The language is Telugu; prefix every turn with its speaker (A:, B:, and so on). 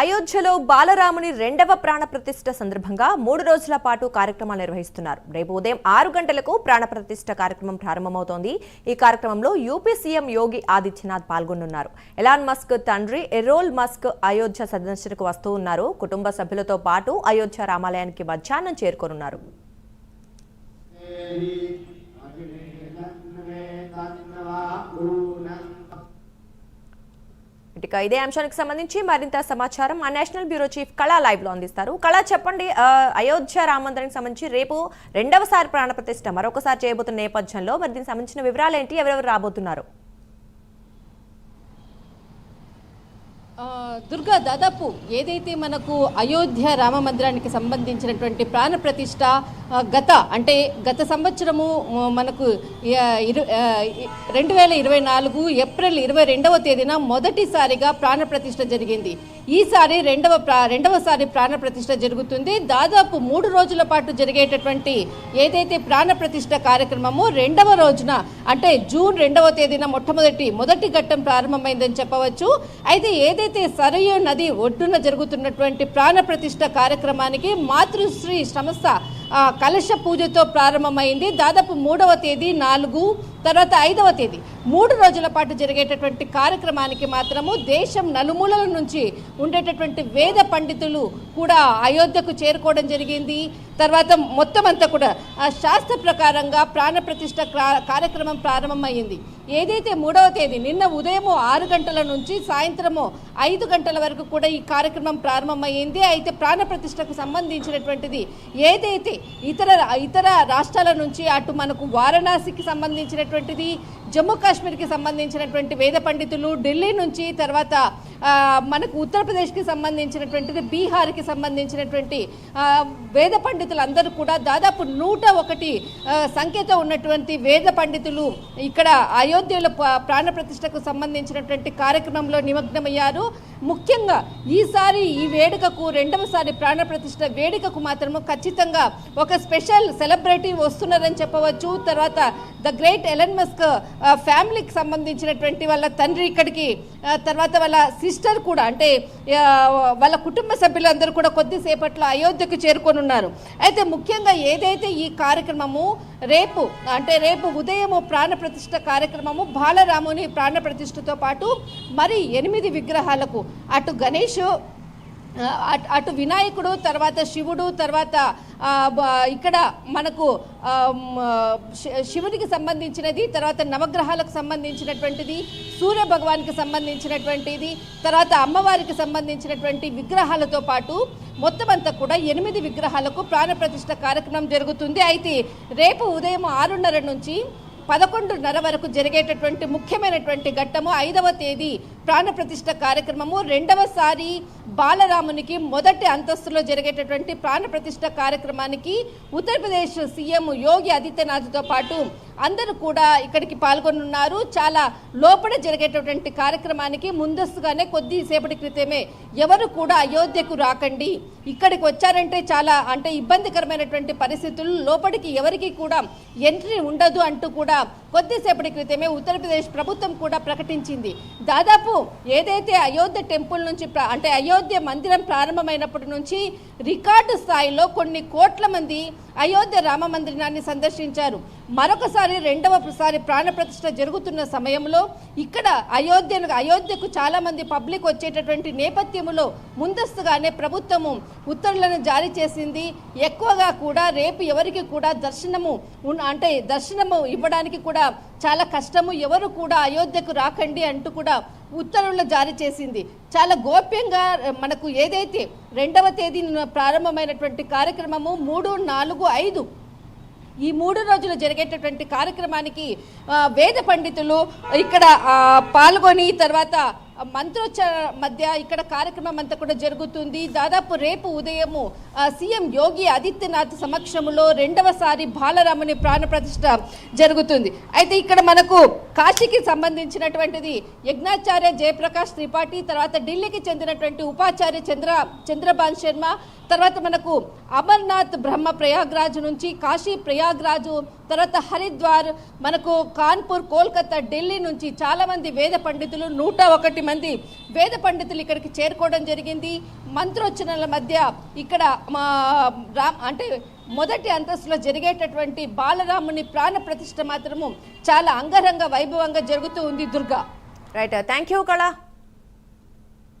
A: అయోధ్యలో బాలరాముని రెండవ ప్రాణప్రతిష్ఠ సందర్భంగా మూడు రోజుల పాటు కార్యక్రమాలు నిర్వహిస్తున్నారు. రేపు ఉదయం ఆరు గంటలకు ప్రాణప్రతిష్ఠ కార్యక్రమం ప్రారంభమవుతోంది. ఈ కార్యక్రమంలో యూపీ సీఎం యోగి ఆదిత్యనాథ్ పాల్గొనున్నారు. ఎలాన్ మస్క్ తండ్రి ఎరోల్ మస్క్ అయోధ్య సందర్శనకు వస్తూ ఉన్నారు. కుటుంబ సభ్యులతో పాటు అయోధ్య రామాలయానికి మధ్యాహ్నం చేరుకోనున్నారు. ఇక ఇదే అంశానికి సంబంధించి మరింత సమాచారం మా నేషనల్ బ్యూరో చీఫ్ కళా లైవ్లో అందిస్తారు. కళా చెప్పండి అయోధ్య రామ మందిరానికి సంబంధించి రేపు రెండవసారి ప్రాణ ప్రతిష్ట మరొకసారి చేయబోతున్న నేపథ్యంలో మరి దీనికి సంబంధించిన వివరాలు ఏంటి ఎవరెవరు రాబోతున్నారు?
B: దుర్గా దాదాపు ఏదైతే మనకు అయోధ్య రామ మందిరానికి సంబంధించినటువంటి ప్రాణ ప్రతిష్ట గత అంటే గత సంవత్సరము మనకు ఇరు- రెండు వేల ఇరవై నాలుగు ఏప్రిల్ ఇరవై రెండవ తేదీన మొదటిసారిగా ప్రాణ ప్రతిష్ట జరిగింది. ఈసారి రెండవ ప్రా రెండవసారి ప్రాణ ప్రతిష్ట జరుగుతుంది. దాదాపు మూడు రోజుల పాటు జరిగేటటువంటి ఏదైతే ప్రాణ ప్రతిష్ట కార్యక్రమము రెండవ రోజున అంటే జూన్ రెండవ తేదీన మొట్టమొదటి మొదటి ఘట్టం ప్రారంభమైందని చెప్పవచ్చు. అయితే ఏదైతే సరయు నది ఒడ్డున జరుగుతున్నటువంటి ప్రాణ ప్రతిష్ట కార్యక్రమానికి మాతృశ్రీ సంస్థ కలశ పూజతో ప్రారంభమైంది. దాదాపు మూడవ తేదీ నాలుగు తర్వాత ఐదవ తేదీ. మూడు రోజుల పాటు జరిగేటటువంటి కార్యక్రమానికి మాత్రము దేశం నలుమూలల నుంచి ఉండేటటువంటి వేద పండితులు కూడా అయోధ్యకు చేరుకోవడం జరిగింది. తర్వాత మొత్తం అంతా కూడా ఆ శాస్త్ర ప్రకారంగా ప్రాణప్రతిష్ట క్రా- కార్యక్రమం ప్రారంభమైంది. ఏదైతే మూడవ తేదీ నిన్న ఉదయము ఆరు గంటల నుంచి సాయంత్రము ఐదు గంటల వరకు కూడా ఈ కార్యక్రమం ప్రారంభమైంది. అయితే ప్రాణప్రతిష్టకు సంబంధించినటువంటిది ఏదైతే ఇతర ఇతర రాష్ట్రాల నుంచి అటు మనకు వారణాసికి సంబంధించినటువంటిది జమ్మూ కాశ్మీర్కి సంబంధించినటువంటి వేద పండితులు ఢిల్లీ నుంచి తర్వాత మనకు ఉత్తరప్రదేశ్కి సంబంధించినటువంటిది బీహార్కి సంబంధించినటువంటి వేద పండితులు అందరూ కూడా దాదాపు నూట ఒకటి సంఖ్యతో ఉన్నటువంటి వేద పండితులు ఇక్కడ అయోధ్యలో ప్రాణ ప్రతిష్టకు సంబంధించినటువంటి కార్యక్రమంలో నిమగ్నమయ్యారు. ముఖ్యంగా ఈసారి ఈ వేడుకకు రెండవసారి ప్రాణ ప్రతిష్ట వేడుకకు మాత్రము ఖచ్చితంగా ఒక స్పెషల్ సెలబ్రిటీ వస్తున్నారని చెప్పవచ్చు. తర్వాత ద గ్రేట్ ఎలన్ మస్క్ ఫ్యామిలీకి సంబంధించినటువంటి వాళ్ళ తండ్రి ఇక్కడికి తర్వాత వాళ్ళ సిస్టర్ కూడా అంటే వాళ్ళ కుటుంబ సభ్యులందరూ కూడా కొద్దిసేపట్లో అయోధ్యకు చేరుకొని ఉన్నారు. అయితే ముఖ్యంగా ఏదైతే ఈ కార్యక్రమము రేపు అంటే రేపు ఉదయము ప్రాణప్రతిష్ఠ కార్యక్రమము బాలరాముని ప్రాణప్రతిష్ఠతో పాటు మరి ఎనిమిది విగ్రహాలకు అటు గణేష్ అటు- అటు వినాయకుడు తర్వాత శివుడు తర్వాత ఇక్కడ మనకు శివునికి సంబంధించినది తర్వాత నవగ్రహాలకు సంబంధించినటువంటిది సూర్య భగవానికి సంబంధించినటువంటిది తర్వాత అమ్మవారికి సంబంధించినటువంటి విగ్రహాలతో పాటు మొత్తం అంతా కూడా ఎనిమిది విగ్రహాలకు ప్రాణప్రతిష్ఠ కార్యక్రమం జరుగుతుంది. అయితే రేపు ఉదయం ఆరున్నర నుంచి పదకొండున్నర వరకు జరిగేటటువంటి ముఖ్యమైనటువంటి ఘట్టము ఐదవ తేదీ ప్రాణప్రతిష్ఠ కార్యక్రమము రెండవసారి బాలరామునికి మొదటి అంతస్తులో జరిగేటటువంటి ప్రాణప్రతిష్ఠ కార్యక్రమానికి ఉత్తరప్రదేశ్ సీఎం యోగి ఆదిత్యనాథ్తో పాటు అందరూ కూడా ఇక్కడికి పాల్గొనున్నారు. చాలా లోపల జరిగేటటువంటి కార్యక్రమానికి ముందస్తుగానే కొద్దిసేపటి క్రితమే ఎవరు కూడా అయోధ్యకు రాకండి. ఇక్కడికి వచ్చారంటే చాలా అంటే ఇబ్బందికరమైనటువంటి పరిస్థితులు. లోపలికి ఎవరికి కూడా ఎంట్రీ ఉండదు అంటూ కూడా కొద్దిసేపటి క్రితమే ఉత్తరప్రదేశ్ ప్రభుత్వం కూడా ప్రకటించింది. దాదాపు ఏదైతే అయోధ్య టెంపుల్ నుంచి అంటే అయోధ్య మందిరం ప్రారంభమైనప్పటి నుంచి రికార్డు స్థాయిలో కొన్ని కోట్ల మంది అయోధ్య రామ మందిరాన్ని సందర్శించారు. మరొకసారి రెండవ సారి జరుగుతున్న సమయంలో ఇక్కడ అయోధ్యను అయోధ్యకు చాలా మంది పబ్లిక్ వచ్చేటటువంటి నేపథ్యంలో ముందస్తుగానే ప్రభుత్వము ఉత్తర్వులను జారీ చేసింది. ఎక్కువగా కూడా రేపు ఎవరికి కూడా దర్శనము అంటే దర్శనము ఇవ్వడానికి కూడా చాలా కష్టము. ఎవరు కూడా అయోధ్యకు రాకండి అంటూ కూడా ఉత్తర్వులు జారీ చేసింది. చాలా గోప్యంగా మనకు ఏదైతే రెండవ తేదీ ప్రారంభమైనటువంటి కార్యక్రమము మూడు నాలుగు ఐదు ఈ మూడు రోజులు జరిగేటటువంటి కార్యక్రమానికి వేద పండితులు ఇక్కడ పాల్గొని తర్వాత మంత్రోచ్చ మధ్య ఇక్కడ కార్యక్రమం అంతా కూడా జరుగుతుంది. దాదాపు రేపు ఉదయము సీఎం యోగి ఆదిత్యనాథ్ సమక్షంలో రెండవసారి బాలరాముని ప్రాణప్రతిష్ఠ జరుగుతుంది. అయితే ఇక్కడ మనకు కాశీకి సంబంధించినటువంటిది యజ్ఞాచార్య జయప్రకాష్ త్రిపాఠి తర్వాత ఢిల్లీకి చెందినటువంటి ఉపాచార్య చంద్ర చంద్రబాన్ శర్మ తర్వాత మనకు అమర్నాథ్ బ్రహ్మ ప్రయాగ్రాజ్ నుంచి కాశీ ప్రయాగ్రాజు తర్వాత హరిద్వార్ మనకు కాన్పూర్ కోల్కతా ఢిల్లీ నుంచి చాలామంది వేద పండితులు నూట ఒకటి మంది వేద పండితులు ఇక్కడికి చేరుకోవడం జరిగింది. మంత్రోచ్చరణల మధ్య ఇక్కడ మా రామ్ అంటే మొదటి అంతస్తులో జరిగేటటువంటి బాలరాముని ప్రాణ ప్రతిష్ఠ మాత్రము చాలా అంగరంగ వైభవంగా జరుగుతూ ఉంది దుర్గా.
A: రైట్ థ్యాంక్ యూ కళ